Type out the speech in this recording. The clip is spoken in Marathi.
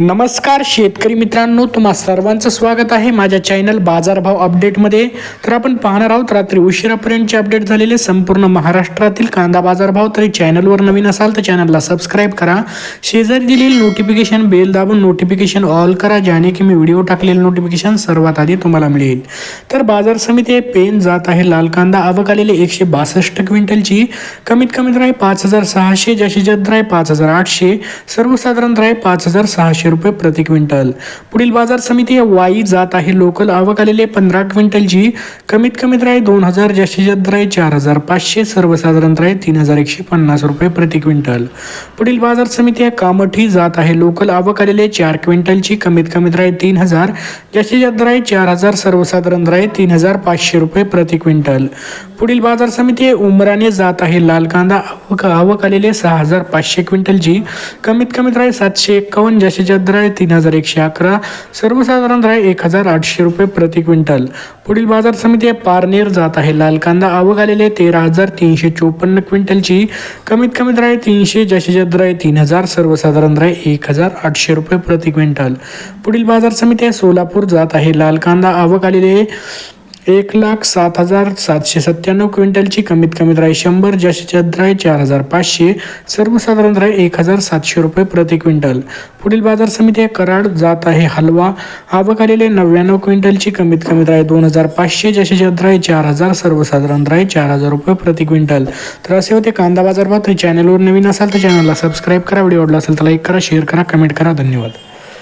नमस्कार शेतकरी मित्रांनो तुम्हा सर्वांचं स्वागत आहे माझ्या चॅनल बाजारभाव अपडेटमध्ये तर आपण पाहणार आहोत रात्री उशिरापर्यंतचे अपडेट झालेले संपूर्ण महाराष्ट्रातील कांदा बाजारभाव. तरी चॅनलवर नवीन असाल तर चॅनलला सबस्क्राईब करा. शेजारी दिलेली नोटिफिकेशन बेल दाबून नोटिफिकेशन ऑल करा ज्याने की मी व्हिडिओ टाकलेलं नोटिफिकेशन सर्वात आधी तुम्हाला मिळेल. तर बाजार समिती हे पेन जात आहे लाल कांदा. आवक आलेले एकशे बासष्ट क्विंटलची. कमीत कमी दर आहे पाच हजार सहाशे जास्तीत जास्त दर आहे पाच हजार आठशे सर्वसाधारण दर आहे पाच हजार सहाशे रुपये प्रति क्विंटल. पुढील बाजार समिती वाई जात आहे. लोकल आवक आलेले पंधरा क्विंटलची कमीत कमी राय दोन हजार जास्तीत जास्त राय चार हजार पाचशे सर्वसाधारण राय तीन हजार एकशे पन्नास रुपये प्रति क्विंटल. पुढील बाजार समिती आहे कामठी जात आहे. लोकल आवक आलेले चार क्विंटलची कमीत कमी राय तीन हजार जास्तीत जास्त राय चार हजार सर्वसाधारण राय तीन हजार पाचशे रुपये प्रति क्विंटल. पुढील बाजार समिती आहे उमराने जात आहे. लाल कांदा आवक आवक आलेले सहा हजार पाचशे क्विंटलची कमीत कमीत राय सातशे एक्कावन्न जास्तीत जास्त आहे तीन हजार एकशे अकरा सर्वसाधारण दर आहे एक हजार आठशे रुपये प्रति क्विंटल. पुढील बाजार समिती आहे पारनेर जात आहे. लाल कांदा आवक आलेले तेरा हजार तीनशे चोपन्न क्विंटलची. कमीत कमी दर आहे तीनशे जास्तीत जास्त दर आहे तीन हजार सर्वसाधारण दर आहे एक हजार आठशे रुपये प्रति क्विंटल. पुढील बाजार समिती आहे सोलापूर जात आहे. लाल कांदा आवक आलेले एक लाख सात हजार सातशे सत्त्याण्णव क्विंटलची कमीत कमी राय शंभर जास्तीच्या जास्त चार हजार पाचशे सर्वसाधारण राय एक हजार सातशे रुपये प्रति क्विंटल. पुढील बाजार समिती कराड जात आहे हलवा. आवक आलेले नव्याण्णव क्विंटलची कमीत कमी राय दोन हजार पाचशे जास्तीच्या जास्त चार हजार सर्वसाधारण राय चार हजार रुपये प्रति क्विंटल. तर असे होते कांदा बाजार भाव तुम्ही चॅनलवर नवीन असाल तर चॅनलला सबस्क्राईब करा. व्हिडिओ आवडला असेल तर लाईक करा शेअर करा कमेंट करा. धन्यवाद.